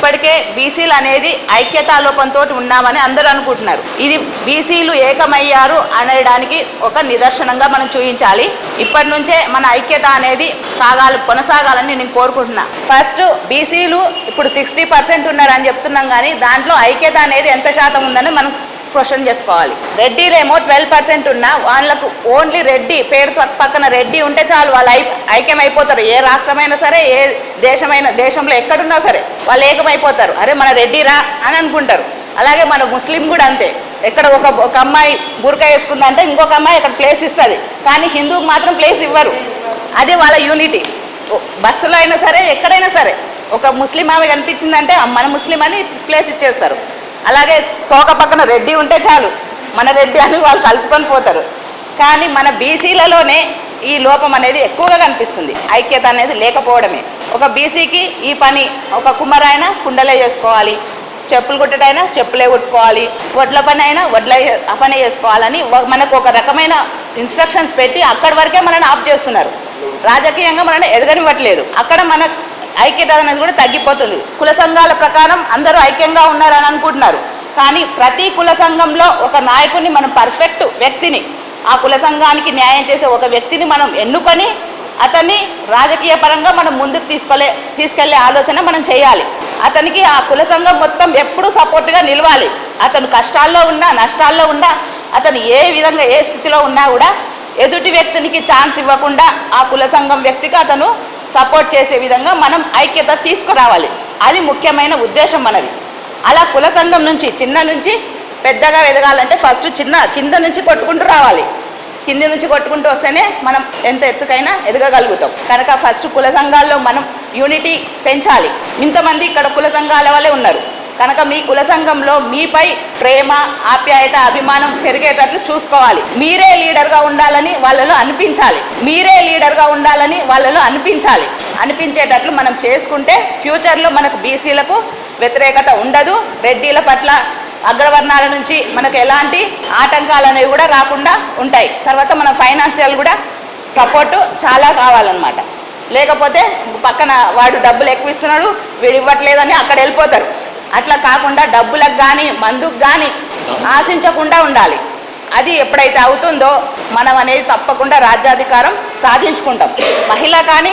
ఇప్పటికే బీసీలు అనేది ఐక్యతాలోపంతో ఉన్నామని అందరూ అనుకుంటున్నారు. ఇది బీసీలు ఏకమయ్యారు అనడానికి ఒక నిదర్శనంగా మనం చూపించాలి. ఇప్పటి నుంచే మన ఐక్యత అనేది సాగాలి కొనసాగాలని నేను కోరుకుంటున్నా. ఫస్ట్ బీసీలు ఇప్పుడు సిక్స్టీ పర్సెంట్ ఉన్నారని చెప్తున్నాం కానీ దాంట్లో ఐక్యత అనేది ఎంత శాతం ఉందని మనం క్వశ్చన్ చేసుకోవాలి. రెడ్డిలేమో ట్వెల్వ్ పర్సెంట్ ఉన్నా వాళ్ళకు ఓన్లీ రెడ్డి పేరు పక్కన రెడ్డి ఉంటే చాలు వాళ్ళు ఐ ఐక్యం అయిపోతారు ఏ రాష్ట్రమైనా సరే ఏ దేశమైన దేశంలో ఎక్కడున్నా సరే వాళ్ళు ఏకమైపోతారు. అరే మన రెడ్డి రా అని అనుకుంటారు. అలాగే మన ముస్లిం కూడా అంతే. ఎక్కడ ఒక ఒక అమ్మాయి బురకా వేసుకుందంటే ఇంకొక అమ్మాయి అక్కడ ప్లేస్ ఇస్తుంది. కానీ హిందువుకి మాత్రం ప్లేస్ ఇవ్వరు. అది వాళ్ళ యూనిటీ. బస్సులో అయినా సరే ఎక్కడైనా సరే ఒక ముస్లిం ఆమె కనిపించిందంటే మన ముస్లిం అని ప్లేస్ ఇచ్చేస్తారు. అలాగే తోక పక్కన రెడ్డి ఉంటే చాలు. మన రెడ్డి అని వాళ్ళు కలుపుకొని పోతారు. కానీ మన బీసీలలోనే ఈ లోపం అనేది ఎక్కువగా కనిపిస్తుంది. ఐక్యత అనేది లేకపోవడమే. ఒక బీసీకి ఈ పని ఒక కుమ్మరైనా కుండలే చేసుకోవాలి. చెప్పులు కుట్టడైనా చెప్పులే కుట్టుకోవాలి. వడ్ల పని అయినా వడ్ల ఆ పని చేసుకోవాలని మనకు ఒక రకమైన ఇన్స్ట్రక్షన్స్ పెట్టి అక్కడి వరకే మనల్ని ఆఫ్ చేస్తున్నారు. రాజకీయంగా మనల్ని ఎదగనివ్వట్లేదు. అక్కడ మన ఐక్యత అనేది కూడా తగ్గిపోతుంది. కుల సంఘాల ప్రకారం అందరూ ఐక్యంగా ఉన్నారని అనుకుంటున్నారు. కానీ ప్రతి కుల సంఘంలో ఒక నాయకుడిని మనం పర్ఫెక్ట్ వ్యక్తిని ఆ కుల సంఘానికి న్యాయం చేసే ఒక వ్యక్తిని మనం ఎన్నుకొని అతన్ని రాజకీయ పరంగా మనం ముందుకు తీసుకెళ్ళే తీసుకెళ్ళే ఆలోచన మనం చేయాలి. అతనికి ఆ కుల సంఘం మొత్తం ఎప్పుడూ సపోర్ట్గా నిలవాలి. అతను కష్టాల్లో ఉన్నా నష్టాల్లో ఉన్నా అతను ఏ విధంగా ఏ స్థితిలో ఉన్నా కూడా ఎదుటి వ్యక్తినికి ఛాన్స్ ఇవ్వకుండా ఆ కుల సంఘం వ్యక్తికి అతను సపోర్ట్ చేసే విధంగా మనం ఐక్యత తీసుకురావాలి. అది ముఖ్యమైన ఉద్దేశం మనది. అలా కుల సంఘం నుంచి చిన్న నుంచి పెద్దగా ఎదగాలంటే ఫస్ట్ చిన్న కింద నుంచి కొట్టుకుంటూ రావాలి. కింది నుంచి కొట్టుకుంటూ వస్తేనే మనం ఎంత ఎత్తుకైనా ఎదగగలుగుతాం. కనుక ఫస్ట్ కుల సంఘాల్లో మనం యూనిటీ పెంచాలి. ఇంతమంది ఇక్కడ కుల సంఘాల వల్లే ఉన్నారు. కనుక మీ కుల సంఘంలో మీపై ప్రేమ ఆప్యాయత అభిమానం పెరిగేటట్లు చూసుకోవాలి. మీరే లీడర్గా ఉండాలని వాళ్ళలో అనిపించాలి. మీరే లీడర్గా ఉండాలని వాళ్ళలో అనిపించాలి. అనిపించేటట్లు మనం చేసుకుంటే ఫ్యూచర్లో మనకు బీసీలకు వ్యతిరేకత ఉండదు. రెడ్డిల పట్ల అగ్రవర్ణాల నుంచి మనకు ఎలాంటి ఆటంకాలు అనేవి కూడా రాకుండా ఉంటాయి. తర్వాత మన ఫైనాన్షియల్ కూడా సపోర్టు చాలా కావాలన్నమాట. లేకపోతే పక్కన వాడు డబ్బులు ఎక్కువ ఇస్తున్నాడు వీడు ఇవ్వట్లేదని అక్కడ వెళ్ళిపోతారు. అట్లా కాకుండా డబ్బులకు కానీ మందుకు కానీ ఆశించకుండా ఉండాలి. అది ఎప్పుడైతే అవుతుందో మనం అనేది తప్పకుండా రాజ్యాధికారం సాధించుకుంటాం. మహిళ కానీ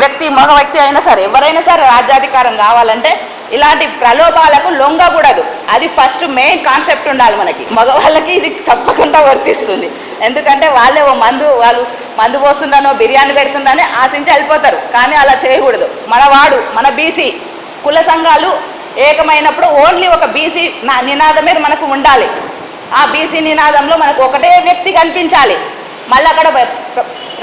వ్యక్తి మగ వ్యక్తి అయినా సరే ఎవరైనా సరే రాజ్యాధికారం కావాలంటే ఇలాంటి ప్రలోభాలకు లొంగకూడదు. అది ఫస్ట్ మెయిన్ కాన్సెప్ట్ ఉండాలి మనకి. మగవాళ్ళకి ఇది తప్పకుండా వర్తిస్తుంది. ఎందుకంటే వాళ్ళే ఓ మందు వాళ్ళు మందు పోస్తుండనో బిర్యానీ పెడుతుండని ఆశించి వెళ్ళిపోతారు. కానీ అలా చేయకూడదు. మనవాడు మన బీసీ కుల సంఘాలు ఏకమైనప్పుడు ఓన్లీ ఒక బీసీ నా నినాదమే మనకు ఉండాలి. ఆ బీసీ నినాదంలో మనకు ఒకటే వ్యక్తి కనిపించాలి. మళ్ళీ అక్కడ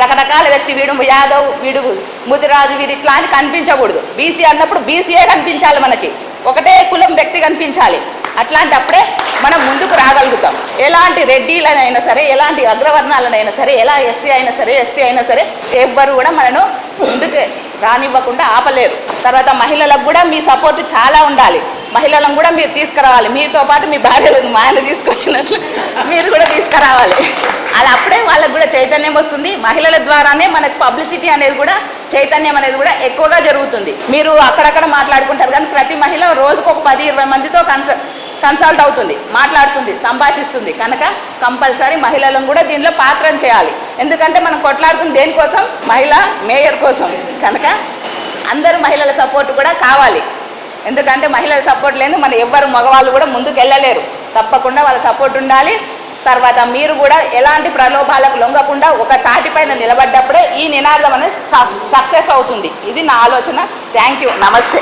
రకరకాల వ్యక్తి వీడు యాదవ్ వీడు ముదిరాజు వీడు ఇట్లా అని కనిపించకూడదు. బీసీ అన్నప్పుడు బీసీయే కనిపించాలి మనకి. ఒకటే కులం వ్యక్తి కనిపించాలి. అట్లాంటప్పుడే మనం ముందుకు రాగలుగుతాం. ఎలాంటి రెడ్డీలనైనా సరే ఎలాంటి అగ్రవర్ణాలనైనా సరే ఎలా ఎస్సీ అయినా సరే ఎస్టీ అయినా సరే ఎవ్వరు కూడా మనను ముందుకు రానివ్వకుండా ఆపలేరు. తర్వాత మహిళలకు కూడా మీ సపోర్ట్ చాలా ఉండాలి. మహిళలను కూడా మీరు తీసుకురావాలి. మీతో పాటు మీ భార్యలను మా ఆయన తీసుకొచ్చినట్లు మీరు కూడా తీసుకురావాలి. అలా అప్పుడే వాళ్ళకు కూడా చైతన్యం వస్తుంది. మహిళల ద్వారానే మనకు పబ్లిసిటీ అనేది కూడా చైతన్యం అనేది కూడా ఎక్కువగా జరుగుతుంది. మీరు అక్కడక్కడ మాట్లాడుకుంటారు కానీ ప్రతి మహిళ రోజుకు ఒక పది ఇరవై మందితో కన్సర్ కన్సల్ట్ అవుతుంది మాట్లాడుతుంది సంభాషిస్తుంది. కనుక కంపల్సరీ మహిళలను కూడా దీనిలో పాత్రం చేయాలి. ఎందుకంటే మనం కొట్లాడుతుంది దేనికోసం? మహిళ మేయర్ కోసం. కనుక అందరూ మహిళల సపోర్ట్ కూడా కావాలి. ఎందుకంటే మహిళల సపోర్ట్ లేని మన ఎవ్వరు మగవాళ్ళు కూడా ముందుకు వెళ్ళలేరు తప్పకుండా వాళ్ళ సపోర్ట్ ఉండాలి. తర్వాత మీరు కూడా ఎలాంటి ప్రలోభాలకు లొంగకుండా ఒక తాటిపైన నిలబడ్డప్పుడే ఈ నినాదం అనేది సక్సెస్ అవుతుంది. ఇది నా ఆలోచన. Thank you. నమస్తే.